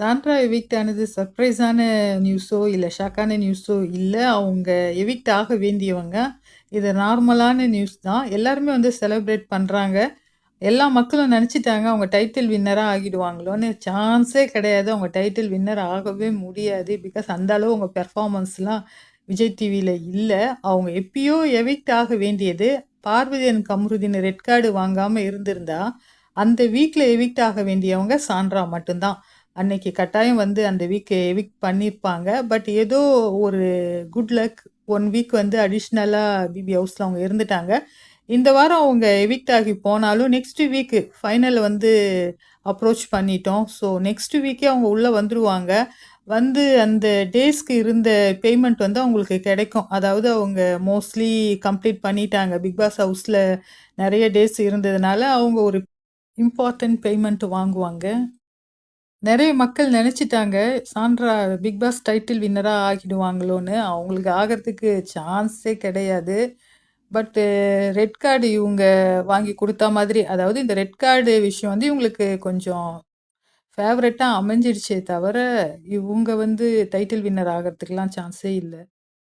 Sandra evict ஆனது சர்ப்ரைஸான நியூஸோ, இல்லை ஷாக்கான நியூஸோ இல்லை அவங்க எவிக்ட் ஆக வேண்டியவங்க. இது நார்மலான நியூஸ் தான். எல்லாருமே வந்து செலிப்ரேட் பண்ணுறாங்க எல்லா மக்களும் நினச்சிட்டாங்க அவங்க டைட்டில் வின்னராக ஆகிடுவாங்களோன்னு. சான்ஸே கிடையாது. அவங்க டைட்டில் வின்னர் ஆகவே முடியாது. பிகாஸ் அந்த அளவு அவங்க பெர்ஃபார்மன்ஸ்லாம் விஜய் டிவியில் இல்லை அவங்க எப்பயோ எவிக்ட் ஆக வேண்டியது. பார்வதியன் அண்ட் கமருதீன் ரெட் கார்டு வாங்காமல் இருந்திருந்தா, அந்த வீக்கில் எவிக்ட் ஆக வேண்டியவங்க சாண்ட்ரா மட்டும்தான் அன்னைக்கு கட்டாயம் வந்து அந்த வீக் எவிக் பண்ணியிருப்பாங்க. பட் ஏதோ ஒரு குட் லக் ஒன் வீக் வந்து அடிஷ்னலாக பிபி ஹவுஸில் அவங்க இருந்துட்டாங்க. இந்த வாரம் அவங்க எவிக்ட் ஆகி போனாலும், நெக்ஸ்ட் வீக்கு ஃபைனல் வந்து அப்ரோச் பண்ணிட்டோம். ஸோ நெக்ஸ்ட் வீக்கே அவங்க உள்ளே வந்துடுவாங்க வந்து அந்த டேஸ்க்கு இருந்த பேமெண்ட் வந்து அவங்களுக்கு கிடைக்கும். அதாவது அவங்க மோஸ்ட்லி கம்ப்ளீட் பண்ணிட்டாங்க. பிக் பாஸ் ஹவுஸில் நிறைய டேஸ் இருந்ததுனால, அவங்க ஒரு இம்பார்ட்டன்ட் பேமெண்ட் வாங்குவாங்க. நிறைய மக்கள் நினச்சிட்டாங்க சாண்ட்ரா பிக் பாஸ் டைட்டில் வின்னரா ஆகிடுவாங்களோன்னு. அவங்களுக்கு ஆகிறதுக்கு சான்ஸே கிடையாது. பட் ரெட் கார்டு இவங்க வாங்கி கொடுத்தா மாதிரி அதாவது இந்த ரெட் கார்டு விஷயம் வந்து இவங்களுக்கு கொஞ்சம் ஃபேவரட்டாக அமைஞ்சிடுச்சே தவிர, இவங்க வந்து டைட்டில் வின்னர் ஆகிறதுக்கெலாம் சான்ஸே இல்லை